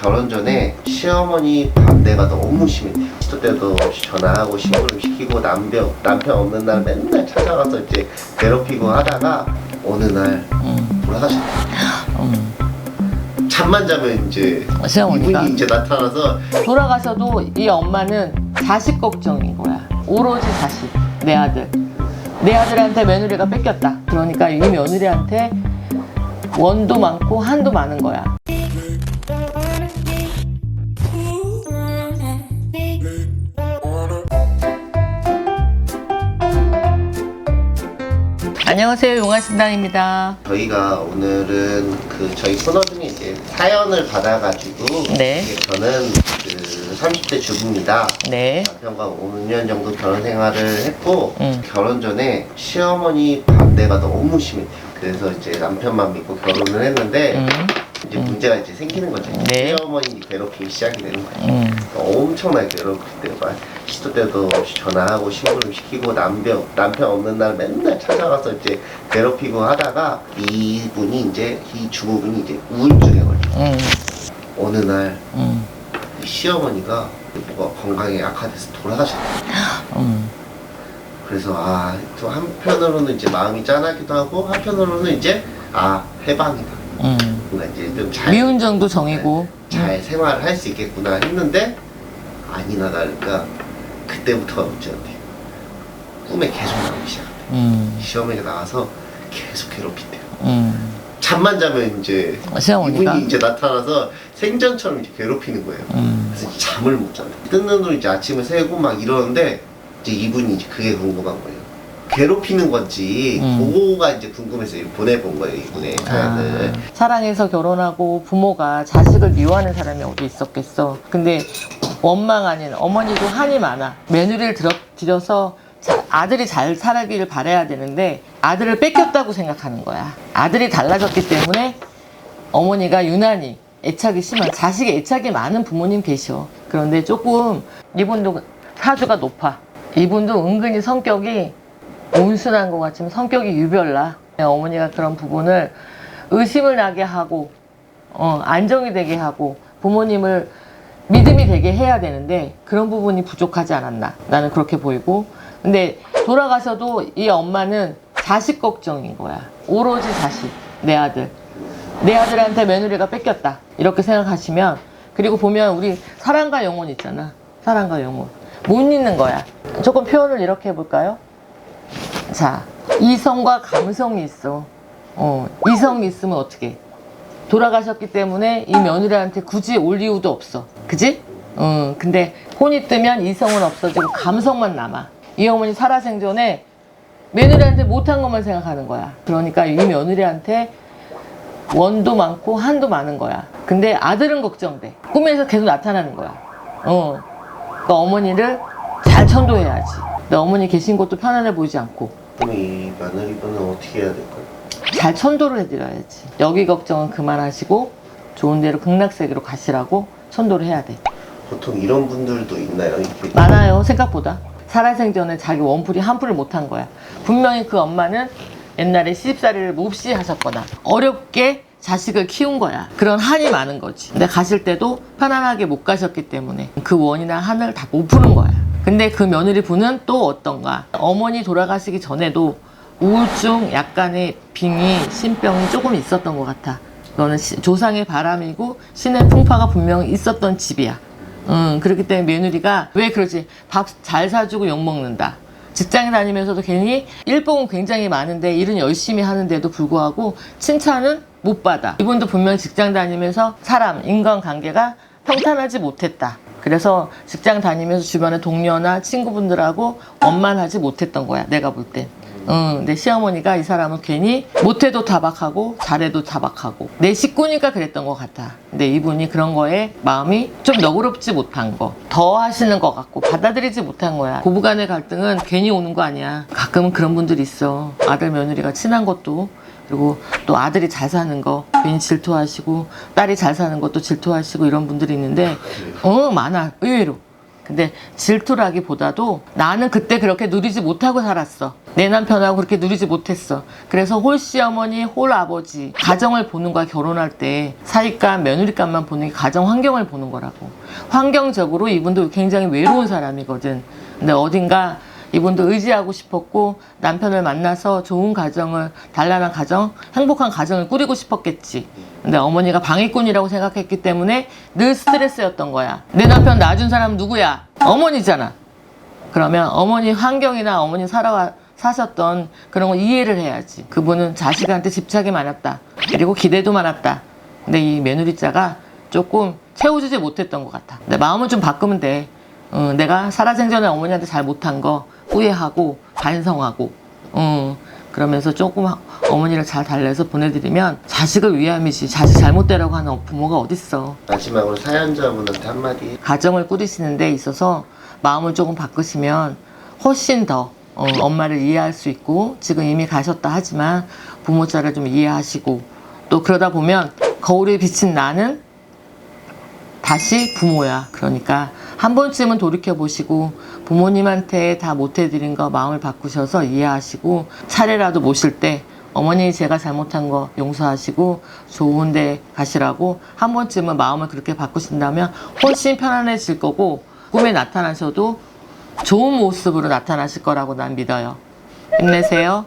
결혼 전에 시어머니 반대가 너무 심했대요. 시도 때도 없이 전화하고 신고를 시키고 남편 남편 없는 날 맨날 찾아가서 이제 괴롭히고 하다가 어느 날 음, 돌아가셨대요. 음. 잠만 자면 이제 시어머니가? 이분이 이제 나타나서 돌아가셔도 이 엄마는 자식 걱정인 거야. 오로지 자식, 내 아들. 내 아들한테 며느리가 뺏겼다. 그러니까 이 며느리한테 원도 많고 한도 많은 거야. 안녕하세요, 용화신당입니다. 저희가 오늘은 그 저희 코너 중에 이제 사연을 받아가지고 네. 이제 저는 그 30대 주부입니다. 네. 남편과 5년 정도 결혼 생활을 했고 음. 결혼 전에 시어머니 반대가 너무 심했대요. 그래서 이제 남편만 믿고 결혼을 했는데 음, 이제 문제가 이제 생기는 거죠. 네. 시어머니 괴롭히기 시작이 되는 거예요. 음, 엄청나게 괴롭힐 때막 시도 때도 없이 전화하고 신고를 시키고 남편 남편 없는 날 맨날 찾아가서 이제 괴롭히고 하다가 이분이 이제 이 주부분이 이제 우울증에 걸려. 음, 어느 날 음, 이 시어머니가 뭐가 건강이 악화돼서 돌아가셨대요. 음, 그래서 아 또 한편으로는 이제 마음이 짠하기도 하고 한편으로는 이제 아 해방이다. 음. 뭔가 이제 좀잘 미운 정도 정이고. 잘 생활을 할 수 있겠구나 했는데 아니나 다를까 그때부터 어쩌는데 꿈에 계속 나오기 시작한대. 음, 시어머니가 나와서 계속 괴롭힌대요. 음. 잠만 자면 이제 시어머니가? 이분이 이제 나타나서 생전처럼 이제 괴롭히는 거예요. 음. 그래서 잠을 못 잔대. 뜬 눈으로 이제 아침을 새고 막 이러는데 이제 이분이 이제 그게 궁금한 거예요. 괴롭히는 건지 음. 그거가 이제 궁금해서 이렇게 보내본 거예요 이분의 사연을. 아, 사랑해서 결혼하고 부모가 자식을 미워하는 사람이 어디 있었겠어. 근데 원망 아닌 어머니도 한이 많아. 며느리를 들어, 들여서 자- 아들이 잘 살아기를 바라야 되는데 아들을 뺏겼다고 생각하는 거야. 아들이 달라졌기 때문에 어머니가 유난히 애착이 심한 자식의 애착이 많은 부모님 계셔. 그런데 조금 이분도 사주가 높아. 이분도 은근히 성격이 온순한 것 같지만 성격이 유별나. 어머니가 그런 부분을 의심을 나게 하고 어, 안정이 되게 하고 부모님을 믿음이 되게 해야 되는데 그런 부분이 부족하지 않았나. 나는 그렇게 보이고. 근데 돌아가셔도 이 엄마는 자식 걱정인 거야. 오로지 자식 내 아들. 내 아들한테 며느리가 뺏겼다. 이렇게 생각하시면 그리고 보면 우리 사랑과 영혼 있잖아. 사랑과 영혼. 못 잊는 거야. 조금 표현을 이렇게 해볼까요? 자 이성과 감성이 있어. 어, 이성이 있으면 어떻게 돌아가셨기 때문에 이 며느리한테 굳이 올 이유도 없어. 그지? 응. 근데 혼이 뜨면 이성은 없어지고 감성만 남아. 이 어머니 살아생전에 며느리한테 못한 것만 생각하는 거야. 그러니까 이 며느리한테 원도 많고 한도 많은 거야. 근데 아들은 걱정돼. 꿈에서 계속 나타나는 거야. 어. 그러니까 어머니를 잘 천도해야지. 근데 어머니 계신 곳도 편안해 보이지 않고. 그럼 이 며느리분은 어떻게 해야 될까요? 잘 천도를 해드려야지. 여기 걱정은 그만하시고 좋은 데로 극락세계로 가시라고 천도를 해야 돼. 보통 이런 분들도 있나요? 이렇게 많아요, 생각보다. 살아생전에 자기 원풀이 한풀을 못한 거야. 분명히 그 엄마는 옛날에 시집살이를 몹시 하셨거나 어렵게 자식을 키운 거야. 그런 한이 많은 거지. 근데 가실 때도 편안하게 못 가셨기 때문에 그 원이나 한을 다 못 푸는 거야. 근데 그 며느리 분은 또 어떤가? 어머니 돌아가시기 전에도 우울증, 약간의 빙의, 신병이 조금 있었던 것 같아. 그거는 시- 조상의 바람이고 신의 풍파가 분명히 있었던 집이야. 음, 그렇기 때문에 며느리가 왜 그러지? 밥 잘 사주고 욕 먹는다. 직장에 다니면서도 괜히 일복은 굉장히 많은데 일은 열심히 하는데도 불구하고 칭찬은 못 받아. 이분도 분명히 직장 다니면서 사람, 인간관계가 평탄하지 못했다. 그래서 직장 다니면서 주변의 동료나 친구분들하고 원만하지 못했던 거야. 내가 볼 땐. 응, 근데 시어머니가 이 사람은 괜히 못해도 타박하고 잘해도 타박하고 내 식구니까 그랬던 것 같아. 근데 이분이 그런 거에 마음이 좀 너그럽지 못한 거, 더 하시는 것 같고 받아들이지 못한 거야. 고부간의 갈등은 괜히 오는 거 아니야. 가끔은 그런 분들이 있어. 아들 며느리가 친한 것도 그리고 또 아들이 잘 사는 거 괜히 질투하시고 딸이 잘 사는 것도 질투하시고 이런 분들이 있는데 어 많아 의외로 근데 질투라기보다도 나는 그때 그렇게 누리지 못하고 살았어. 내 남편하고 그렇게 누리지 못했어. 그래서 홀씨 어머니, 홀 아버지, 가정을 보는 거야, 결혼할 때. 사익감, 며느리감만 보는 게 가정 환경을 보는 거라고. 환경적으로 이분도 굉장히 외로운 사람이거든. 근데 어딘가 이분도 의지하고 싶었고 남편을 만나서 좋은 가정을 단란한 가정, 행복한 가정을 꾸리고 싶었겠지. 근데 어머니가 방해꾼이라고 생각했기 때문에 늘 스트레스였던 거야. 내 남편 낳아준 사람 누구야? 어머니잖아. 그러면 어머니 환경이나 어머니 살아와 사셨던 그런 거 이해를 해야지. 그분은 자식한테 집착이 많았다. 그리고 기대도 많았다. 근데 이 며느리자가 조금 채워주지 못했던 것 같아. 내 마음을 좀 바꾸면 돼. 어, 내가 살아생전에 어머니한테 잘 못한 거 후회하고 반성하고, 어, 그러면서 조금 하- 어머니를 잘 달래서 보내드리면 자식을 위함이지. 자식 잘못되라고 하는 부모가 어딨어. 마지막으로 사연자분한테 한마디 가정을 꾸리시는 데 있어서 마음을 조금 바꾸시면 훨씬 더 어, 엄마를 이해할 수 있고 지금 이미 가셨다 하지만 부모 자를 좀 이해하시고 또 그러다 보면 거울에 비친 나는 다시 부모야. 그러니까 한 번쯤은 돌이켜 보시고 부모님한테 다 못해드린 거 마음을 바꾸셔서 이해하시고 차례라도 모실 때 어머니 제가 잘못한 거 용서하시고 좋은 데 가시라고 한 번쯤은 마음을 그렇게 바꾸신다면 훨씬 편안해질 거고 꿈에 나타나셔도 좋은 모습으로 나타나실 거라고 난 믿어요. 힘내세요.